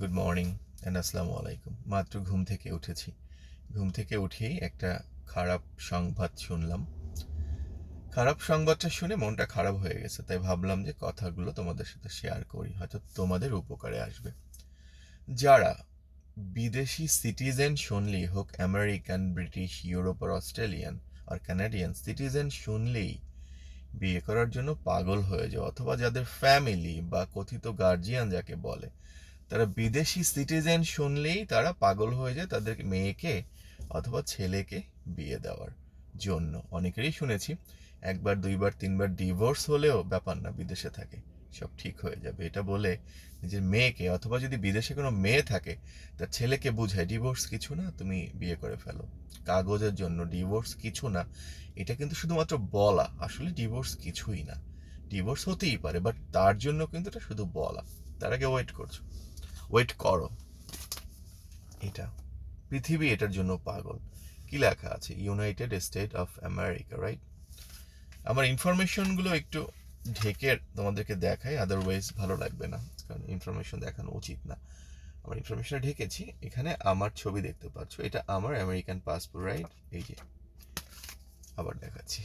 Good morning and আসসালামু আলাইকুম মাত্র ঘুম থেকে উঠেছি। ঘুম থেকে উঠেই একটা খারাপ সংবাদ শুনলাম। খারাপ সংবাদটা শুনে মনটা খারাপ হয়ে গেছে, তাই ভাবলাম যে কথাগুলো তোমাদের সাথে শেয়ার করি, হয়তো তোমাদের উপকারে আসবে। যারা বিদেশি সিটিজেন শুনলেই হোক আমেরিকান ব্রিটিশ ইউরোপ আর অস্ট্রেলিয়ান আর কানাডিয়ান সিটিজেন শুনলেই বিয়ে করার জন্য পাগল হয়ে যাও, অথবা যাদের ফ্যামিলি বা কথিত গার্জিয়ান যাকে বলে তারা বিদেশি সিটিজেন শুনলেই তারা পাগল হয়ে যায় তাদের মেয়েকে অথবা ছেলেকে বিয়ে দেওয়ার জন্য। অনেকেরই শুনেছি, একবার, দুইবার, তিনবার ডিভোর্স হলেও ব্যাপার না, বিদেশে থাকে, সব ঠিক হয়ে যাবে। এটা বলে নিজের মেয়েকে অথবা যদি বিদেশে কোনো মেয়ে থাকে, তার ছেলেকে বুঝায়, ডিভোর্স কিছু না, তুমি বিয়ে করে ফেলো। কাগজের জন্য ডিভোর্স কিছু না। এটা কিন্তু শুধুমাত্র বলা, আসলে ডিভোর্স কিছুই না। ডিভোর্স হতেই পারে, বাট তার জন্য কিন্তু এটা শুধু বলা। তার আগে ওয়েট করছ। ওয়েট করো। এটা। পৃথিবী এটার জন্য পাগল। কি লেখা আছে? United State of America right আমার ইনফরমেশনগুলো একটু ঢেকে তোমাদেরকে দেখাই আদারওয়াইজ ভালো লাগবে না, কারণ ইনফরমেশন দেখানো উচিত না। আমার ইনফরমেশনটা ঢেকেছি, এখানে আমার ছবি দেখতে পাচ্ছ। এটা আমার আমেরিকান পাসপোর্ট রাইট এই যে, আবার দেখাচ্ছি।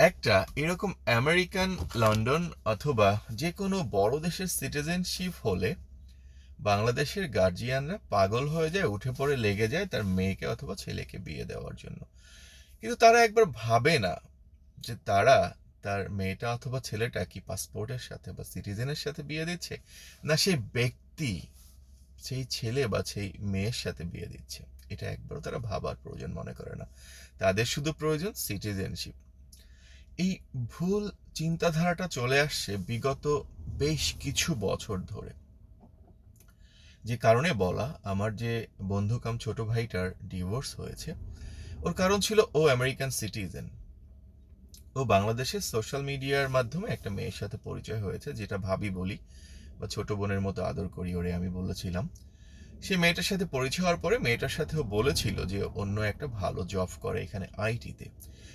একটা এরকম আমেরিকান লন্ডন অথবা যে কোনো বড় দেশের সিটিজেনশিপ হলে বাংলাদেশের গার্জিয়ানরা পাগল হয়ে যায়, উঠে পড়ে লেগে যায় তার মেয়েকে অথবা ছেলেকে বিয়ে দেওয়ার জন্য। কিন্তু তারা একবার ভাবে না যে তারা তার মেয়েটা অথবা ছেলেটা কি পাসপোর্টের সাথে বা সিটিজেনের সাথে বিয়ে দিচ্ছে, না সেই ব্যক্তি সেই ছেলে বা সেই মেয়ের সাথে বিয়ে দিচ্ছে। এটা একবারও তারা ভাবার প্রয়োজন মনে করে না। তাদের শুধু প্রয়োজন সিটিজেনশিপ এই ভুল চিন্তাধারাটা চলে আসছে বিগত বেশ কিছু বছর ধরে। যে কারণে বলা, আমার যে বন্ধু কাম ছোট ভাইটার ডিভোর্স হয়েছে, ওর কারণ ছিল ও আমেরিকান সিটিজেন। ও বাংলাদেশের সোশ্যাল মিডিয়ার মাধ্যমে একটা মেয়ের সাথে পরিচয় হয়েছে, যেটা ভাবি বলি বা ছোট বোনের মতো আদর করি ওরে আমি বলেছিলাম। সে মেয়েটার সাথে পরিচয় হওয়ার পরে মেয়েটার সাথেও বলেছিল যে অন্য একটা ভালো জব করে এখানে আইটিতে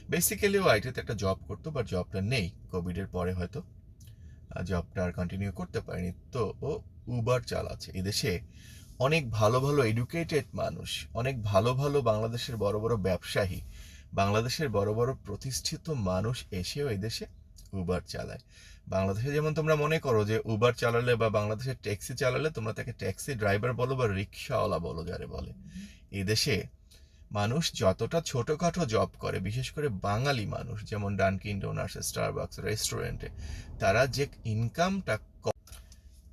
বেসিক্যালি ও আইটিতে একটা জব করতো বা জবটা নেই। কোভিডের পরে হয়তো জবটা আর কন্টিনিউ করতে পারেনি। তো ও উবার চালাচ্ছে। এদেশে অনেক ভালো ভালো এডুকেটেড মানুষ, অনেক ভালো ভালো বাংলাদেশের বড় বড় ব্যবসায়ী, বাংলাদেশের বড় বড় প্রতিষ্ঠিত মানুষ এসেও এদেশে উবার চালায়। বাংলাদেশে যেমন তোমরা মনে করো যে উবার চালালে বা বাংলাদেশের ট্যাক্সি চালালে তোমরা তাকে ট্যাক্সি ড্রাইভার বলো বা রিক্সাওয়ালা বলো যারে বলে। এদেশে মানুষ যতটা ছোটখাটো জব করে, বিশেষ করে বাঙালি মানুষ, যেমন ডানকিন ডোনার্স স্টারবাক্স রেস্টুরেন্টে তারা যে ইনকামটা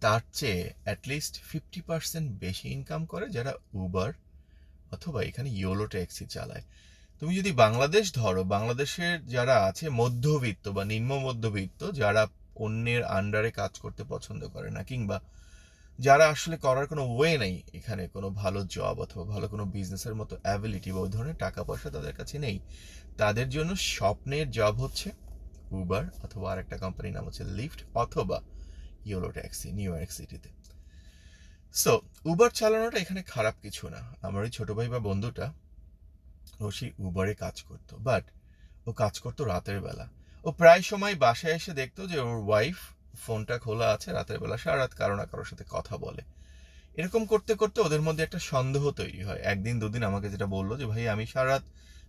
তার চেয়ে অ্যাটলিস্ট ফিফটি পার্সেন্ট বেশি ইনকাম করে যারা উবার অথবা এখানে ইয়োলো ট্যাক্সি চালায়। তুমি যদি বাংলাদেশ ধরো, বাংলাদেশের যারা আছে মধ্যবিত্ত বা নিম্ন মধ্যবিত্ত, যারা অন্যের আন্ডারে কাজ করতে পছন্দ করে না, কিংবা যারা আসলে করার কোনো ওয়ে নেই এখানে, কোনো ভালো জব অথবা ভালো কোনো বিজনেসের মতো অ্যাবিলিটি বা ওই ধরনের টাকা পয়সা তাদের কাছে নেই, তাদের জন্য স্বপ্নের জব হচ্ছে উবার অথবা আরেকটা কোম্পানির নাম হচ্ছে লিফট অথবা ইয়োলো ট্যাক্সি নিউ ইয়র্ক সিটিতে সো উবার চালানোটা এখানে খারাপ কিছু না। আমার ওই ছোট ভাই বা বন্ধুটা, ও সেই উবারে কাজ করতো বাট ও কাজ করতো রাতের বেলা। ও প্রায় সময় বাসায় এসে দেখতো যে ওর ওয়াইফ ফোনটা খোলা আছে রাতের বেলা সারা রাত কারও না কারোর সাথে কথা বলে। এরকম করতে করতে ওদের মধ্যে একটা সন্দেহ তৈরি হয়। একদিন দুদিন আমাকে যেটা বলল যে, ভাই, আমি সারা রাত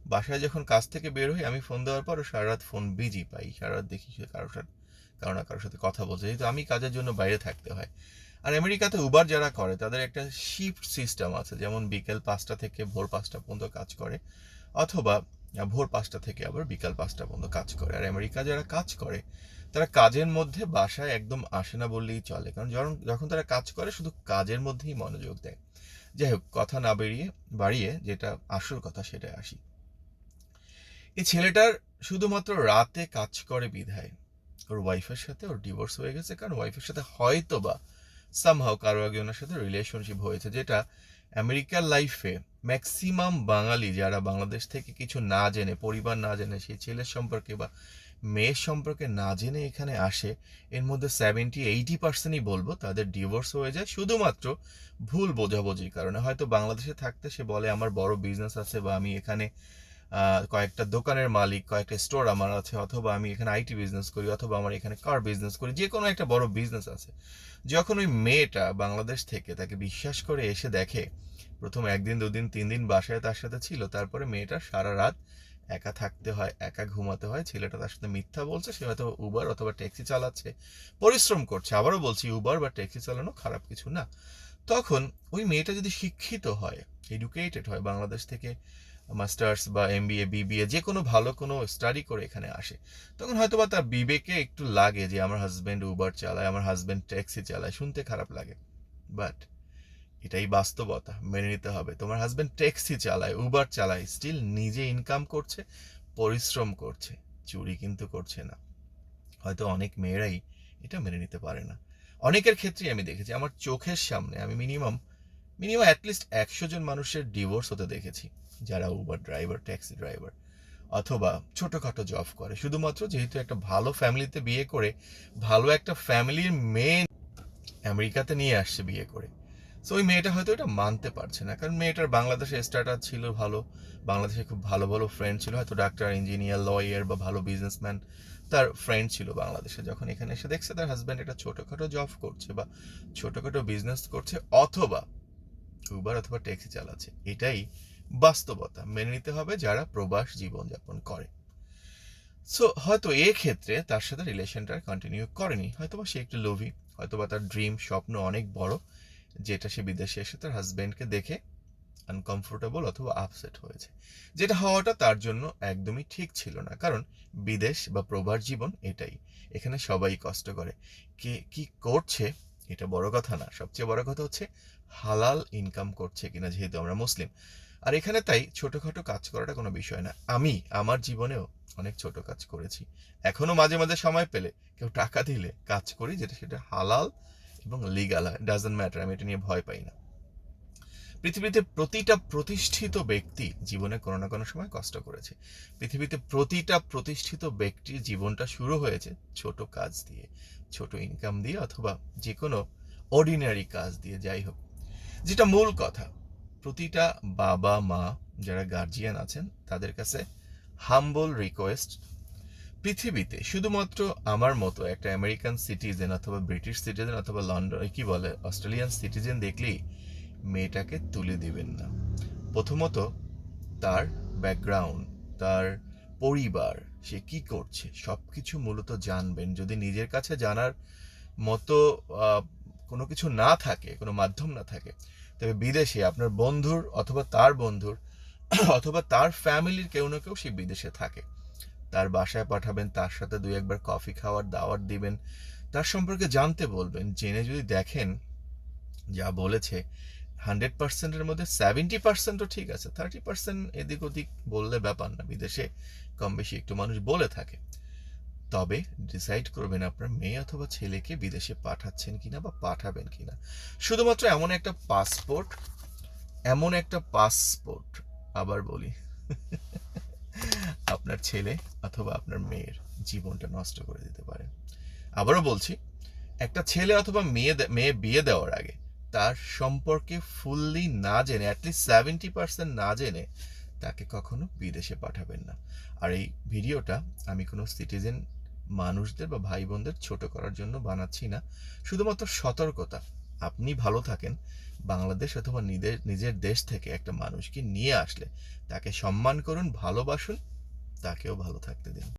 বাসায় যখন কাজ থেকে বের হই, আমি ফোন দেওয়ার পর সারা রাত ফোন বিজি পাই। সারা রাত দেখি সে কারোর সাথে, কারও না কারোর সাথে কথা বলছে। যেহেতু আমি কাজের জন্য বাইরে থাকতে হয়। আর আমেরিকাতে উবার যারা করে, তাদের একটা শিফট সিস্টেম আছে। যেমন বিকেল পাঁচটা থেকে ভোর পাঁচটা পর্যন্ত কাজ করে। অথবা ভোর পাঁচটা থেকে আবার বিকাল পাঁচটা পর্যন্ত কাজ করে। আর আমেরিকা যারা কাজ করে, তারা কাজের মধ্যে বাসায় একদম আসে না বললেই চলে। কারণ যখন যখন তারা কাজ করে, শুধু কাজের মধ্যেই মনোযোগ দেয়। যাই হোক, কথা না বেরিয়ে, বাড়িয়ে যেটা আসল কথা সেটাই আসি। এই ছেলেটার শুধুমাত্র রাতে কাজ করে বিধায়। ওর ওয়াইফের সাথে ওর ডিভোর্স হয়ে গেছে। কারণ ওয়াইফের সাথে হয়তো বা সামহাও কারও একজনের সাথে রিলেশনশিপ হয়েছে, যেটা আমেরিকার লাইফে ম্যাক্সিমাম বাঙালি যারা বাংলাদেশ থেকে কিছু না জেনে, পরিবার না জেনে সেই ছেলের সম্পর্কে বা মেয়ের সম্পর্কে না জেনে এখানে আসে, এর মধ্যে সেভেন্টি এইটি পার্সেন্টই বলব তাদের ডিভোর্স হয়ে যায়। শুধুমাত্র ভুল বোঝাবুঝির কারণে। হয়তো বাংলাদেশে থাকতে সে বলে, আমার বড় বিজনেস আছে বা আমি এখানে কয়েকটা দোকানের মালিক, কয়েকটা স্টোর আমার আছে, অথবা আমি এখানে আইটি বিজনেস করি, অথবা আমার এখানে কার বিজনেস করি। যে কোনো একটা বড় বিজনেস আছে। যখন ওই মেয়েটা বাংলাদেশ থেকে তাকে বিশ্বাস করে এসে দেখে প্রথম একদিন, দুদিন তিন দিন বাসায় তার সাথে ছিল। তারপরে মেয়েটা সারা রাত একা থাকতে হয়, একা ঘুমাতে হয়। ছেলেটা তার সাথে মিথ্যা বলছে, সে হয়তো উবার অথবা ট্যাক্সি চালাচ্ছে, পরিশ্রম করছে। আবারও বলছি উবার বা ট্যাক্সি চালানো খারাপ কিছু না। তখন ওই মেয়েটা যদি শিক্ষিত হয় এডুকেটেড হয়, বাংলাদেশ থেকে মাস্টার্স বা এম বি বিএ বিবিএ যে কোনো ভালো কোনো স্টাডি করে এখানে আসে, তখন হয়তো বা তার বিবেকে একটু লাগে যে, আমার হাজব্যান্ড উবার চালায়, আমার হাজব্যান্ড ট্যাক্সি চালায়, শুনতে খারাপ লাগে। বাট এটাই বাস্তবতা, মেনে নিতে হবে। তোমার হাজব্যান্ড ট্যাক্সি চালায় উবার চালায় স্টিল নিজে ইনকাম করছে, পরিশ্রম করছে, চুরি কিন্তু করছে না। হয়তো অনেক মেয়েরাই এটা মেনে নিতে পারে না। অনেকের ক্ষেত্রেই আমি দেখেছি, আমার চোখের সামনে আমি মিনিমাম মিনিমাম অ্যাটলিস্ট একশো জন মানুষের ডিভোর্স হতে দেখেছি, যারা উবার ড্রাইভার ট্যাক্সি ড্রাইভার অথবা ছোটোখাটো জব করে। শুধুমাত্র যেহেতু একটা ভালো ফ্যামিলিতে বিয়ে করে, ভালো একটা ফ্যামিলির মেয়ে আমেরিকাতে নিয়ে আসছে বিয়ে করে। সো ওই মেয়েটা হয়তো এটা মানতে পারছে না। কারণ মেয়েটার বাংলাদেশে স্টার্টার ছিল ভালো, বাংলাদেশে খুব ভালো ভালো ফ্রেন্ড ছিল। হয়তো ডাক্তার ইঞ্জিনিয়ার লয়ার বা ভালো বিজনেসম্যান তার ফ্রেন্ড ছিল বাংলাদেশে যখন এখানে এসে দেখছে তার হাজব্যান্ড একটা ছোটোখাটো জব করছে বা ছোটোখাটো বিজনেস করছে অথবা উবার অথবা ট্যাক্সি চালাচ্ছে। এটাই বাস্তবতা। মেনে নিতে হবে যারা প্রবাস জীবনযাপন করে। সো হয়তো ক্ষেত্রে তার সাথে রিলেশনটা কন্টিনিউ করেনি। হয়তোবা সে একটু লোভী, হয়তোবা তার ড্রিম স্বপ্ন অনেক বড়। যেটা সে বিদেশে এসে তার হাজব্যান্ডকে দেখে আনকমফোর্টেবল অথবা আপসেট হয়েছে। যেটা হওয়াটা তার জন্য একদমই ঠিক ছিল না। কারণ বিদেশ বা প্রবাস জীবন এটাই। এখানে সবাই কষ্ট করে। কে, কি করছে এটা বড় কথা না। সবচেয়ে বড় কথা হচ্ছে হালাল ইনকাম করছে কিনা, যেহেতু আমরা মুসলিম। আর এখানে তাই ছোটখাটো কাজ করাটা কোনো বিষয় না। আমি আমার জীবনেও অনেক ছোট কাজ করেছি। এখনও মাঝে মাঝে সময় পেলে কেউ টাকা দিলে কাজ করি যেটা সেটা হালাল এবং লিগাল ডাজন্ট ম্যাটার আমি এটা নিয়ে ভয় পাই না। পৃথিবীতে প্রতিটা প্রতিষ্ঠিত ব্যক্তি জীবনে কোনো না কোনো সময় কষ্ট করেছে। পৃথিবীতে প্রতিটা প্রতিষ্ঠিত ব্যক্তির জীবনটা শুরু হয়েছে ছোট কাজ দিয়ে, ছোট ইনকাম দিয়ে অথবা যে কোনো অর্ডিনারি কাজ দিয়ে, যাই হোক। যেটা মূল কথা, প্রতিটা বাবা মা যারা গার্জিয়ান আছেন, তাদের কাছে হাম্বল রিকোয়েস্ট পৃথিবীতে শুধুমাত্র আমার মতো একটা আমেরিকান সিটিজেন অথবা ব্রিটিশ সিটিজেন অথবা লন্ডন কি বলে, অস্ট্রেলিয়ান সিটিজেন দেখলেই মেয়েটাকে তুলে দিবেন না। প্রথমত, তার ব্যাকগ্রাউন্ড তার পরিবার, সে কি করছে সব কিছু মূলত জানবেন। যদি নিজের কাছে জানার মতো কোনো কিছু না থাকে, কোনো মাধ্যম না থাকে, তবে বিদেশে আপনার বন্ধুর অথবা তার বন্ধুর, অথবা তার ফ্যামিলির কেউ না কেউ সে বিদেশে থাকে। তার বাসায় পাঠাবেন, তার সাথে দুই একবার কফি খাওয়ার দাওয়াত দিবেন, তার সম্পর্কে জানতে বলবেন, জেনে যদি দেখেন যা বলেছে হান্ড্রেড পার্সেন্টের মধ্যে সেভেন্টি পার্সেন্টও ঠিক আছে থার্টি পার্সেন্ট এদিক ওদিক বললে ব্যাপার না, বিদেশে কম বেশি একটু মানুষ বলে থাকে। তবে ডিসাইড করবেন আপনার মেয়ে অথবা ছেলেকে বিদেশে পাঠাচ্ছেন কিনা বা পাঠাবেন কিনা। শুধুমাত্র এমন একটা পাসপোর্ট এমন একটা পাসপোর্ট আবার বলি। আপনার ছেলে অথবা আপনার মেয়ের জীবনটা নষ্ট করে দিতে পারে। আবারও বলছি, একটা ছেলে অথবা মেয়ে মেয়ে বিয়ে দেওয়ার আগে তার সম্পর্কে ফুললি না জেনে অ্যাটলিস্ট সেভেন্টি পার্সেন্ট না জেনে তাকে কখনো বিদেশে পাঠাবেন না। আর এই ভিডিওটা আমি কোনো সিটিজেন মানুষদের বা ভাই বোনদের ছোট করার জন্য বানাচ্ছি না। শুধুমাত্র সতর্কতা। আপনি ভালো থাকেন, বাংলাদেশ অথবা নিজের নিজের দেশ থেকে একটা মানুষকে নিয়ে আসলে তাকে সম্মান করুন, ভালোবাসুন তাকেও ভালো থাকতে দিন।